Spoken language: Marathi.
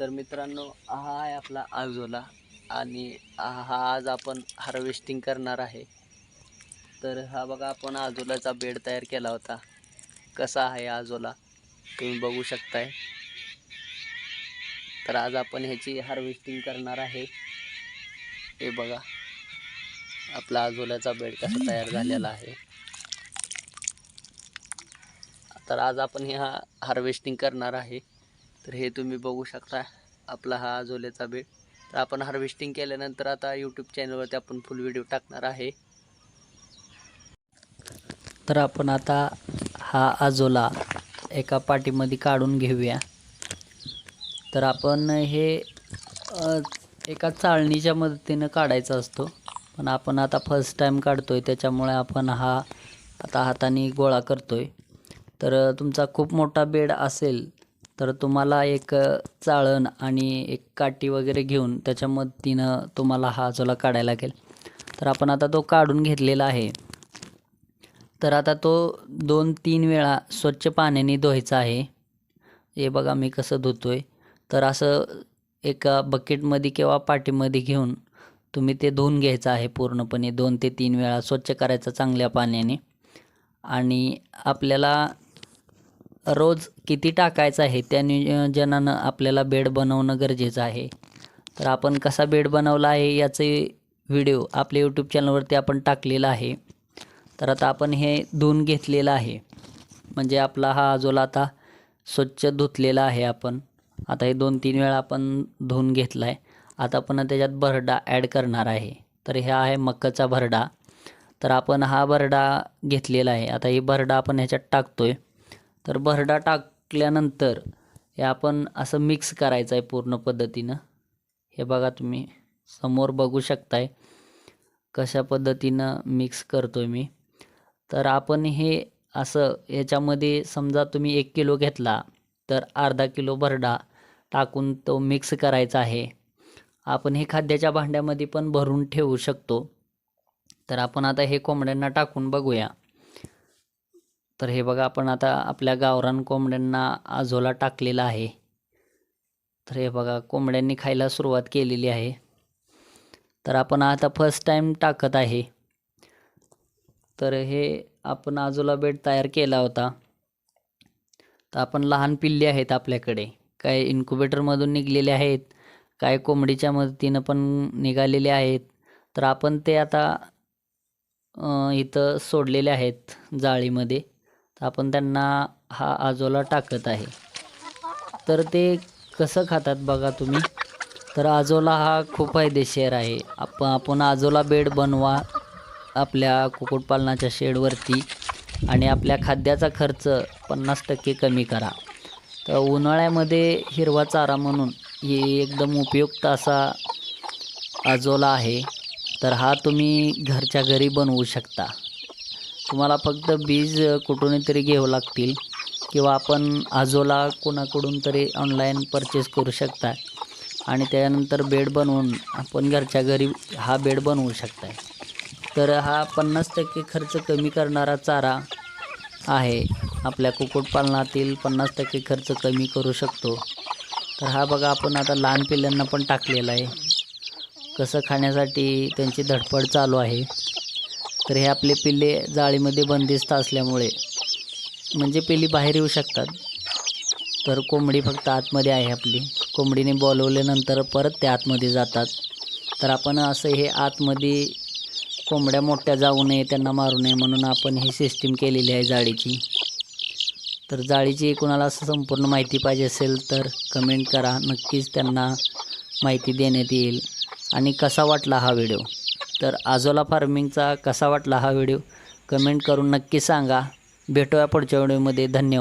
तर मित्रांनो हा आहे आपला आजोला आणि हा आज आपण हार्वेस्टिंग करणार आहे. तर हा बघा आपण आजोलाचा बेड तयार केला होता. कसा आहे आजोला? तुम्ही बघू शकताय. तर आज आपण ह्याची हार्वेस्टिंग करणार आहे. हे बघा आपला आजोल्याचा बेड कसा तयार झालेला आहे. तर आज आपण ह्या हार्वेस्टिंग करणार आहे. तर हे तुम्ही बघू शकता आपला हा आजोल्याचा बेड. तर आपण हार्वेस्टिंग केल्यानंतर आता यूट्यूब चॅनलवरती आपण फुल व्हिडिओ टाकणार आहे. तर आपण आता हा आजोला एका पाठीमध्ये काढून घेऊया. तर आपण हे एका चाळणीच्या मदतीनं काढायचा असतो. पण आपण आता फर्स्ट टाईम आहे त्याच्यामुळे आपण हा आता हाताने गोळा करतो आहे तर तुमचा खूप मोठा बेड असेल तर तुम्हाला एक चाळण आणि एक काठी वगैरे घेऊन त्याच्या मदतीनं तुम्हाला हा आजोला काढायला लागेल. तर आपण आता तो काढून घेतलेला आहे. तर आता तो दोन तीन वेळा स्वच्छ पाण्याने धुवायचा आहे. हे बघा मी कसं धुतो आहे तर असं एका बकेटमध्ये किंवा पाटीमध्ये घेऊन तुम्ही ते धुवून घ्यायचं आहे पूर्णपणे दोन ते तीन वेळा स्वच्छ करायचं चांगल्या पाण्याने. आणि आपल्याला रोज किती टाकायचं आहे? त्या नियोजनानं आपल्याला बेड बनवणं गरजेचं आहे. तर आपण कसा बेड बनवला आहे याचे व्हिडिओ आपल्या यूट्यूब चॅनलवरती आपण टाकलेला आहे. तर आता आपण हे धुवून घेतलेलं आहे. म्हणजे आपला हा आजोला आता स्वच्छ धुतलेला आहे आपण. आता हे दोन तीन वेळा आपण धुवून घेतला आहे आता पुन्हा त्याच्यात भरडा ॲड करणार आहे. तर हे आहे मक्काचा भरडा. तर आपण हा भरडा घेतलेला आहे. आता हे भरडा आपण ह्याच्यात टाकतो आहे तर भरडा टाकल्यानंतर हे आपण असं मिक्स करायचं आहे पूर्ण पद्धतीनं. हे बघा तुम्ही समोर बघू शकताय कशा पद्धतीनं मिक्स करतो मी. तर आपण हे असं याच्यामध्ये समजा तुम्ही एक किलो घेतला तर अर्धा किलो भरडा टाकून तो मिक्स करायचा आहे. आपण हे खाद्याच्या भांड्यामध्ये पण भरून ठेवू शकतो. तर आपण आता हे कोंबड्यांना टाकून बघूया. तर हे बघा आपण आता आपल्या गावरान कोंबड्यांना आजोला टाकलेला आहे. तर हे बघा कोंबड्यांनी खायला सुरुवात केलेली आहे. तर आपण आता फर्स्ट टाईम टाकत आहे. तर हे आपण आजोला बेड तयार केला होता. तर आपण लहान पिल्ले आहेत आपल्याकडे. काय इन्क्युबेटरमधून निघलेले आहेत काय कोंबडीच्या मदतीनं पण निघालेले आहेत. तर आपण ते आता इथं सोडलेले आहेत जाळीमध्ये. तर आपण त्यांना हा आजोला टाकत आहे. तर ते कसं खातात बघा तुम्ही. तर आजोला हा खूप फायदेशीर आहे. आपण आपण आजोला बेड बनवा आपल्या कुक्कुटपालनाच्या शेडवरती आणि आपल्या खाद्याचा खर्च पन्नास टक्के कमी करा. तर उन्हाळ्यामध्ये हिरवा चारा म्हणून ही एकदम उपयुक्त असा आजोला आहे. तर हा तुम्ही घरच्या घरी बनवू शकता. तुम्हाला फक्त बीज कुठून तरी घ्यावं लागतील किंवा आपण आजोला कोणाकडून तरी ऑनलाईन परचेस करू शकता आणि त्यानंतर बेड बनवून आपण घरच्या घरी हा बेड बनवू शकताय. तर हा पन्नास टक्के खर्च कमी करणारा चारा आहे. आपल्या कुक्कुटपालनातील पन्नास टक्के खर्च कमी करू शकतो. तर हा बघा आपण आता लहान पिल्लांना पण टाकलेला आहे. कसं खाण्यासाठी त्यांची धडपड चालू आहे. तर हे आपले पिल्ले जाळीमध्ये बंदिस्त असल्यामुळे म्हणजे पिल्ली बाहेर येऊ शकतात. तर कोंबडी फक्त आतमध्ये आहे आपली. कोंबडीने बोलवल्यानंतर परत ते आतमध्ये जातात. तर आपण असं हे आतमध्ये कोंबड्या मोठ्या जाऊ नये त्यांना मारू नये म्हणून आपण ही सिस्टीम केलेली आहे जाळीची. तर जाळीची कुणाला असं संपूर्ण माहिती पाहिजे असेल तर कमेंट करा. नक्कीच त्यांना माहिती देण्यात येईल. आणि कसा वाटला हा व्हिडिओ तर आजोला फार्मिंगचा कसा वाटला हा व्हिडिओ? कमेंट करून नक्की सांगा. भेटूया पुढच्या व्हिडिओमध्ये. धन्यवाद.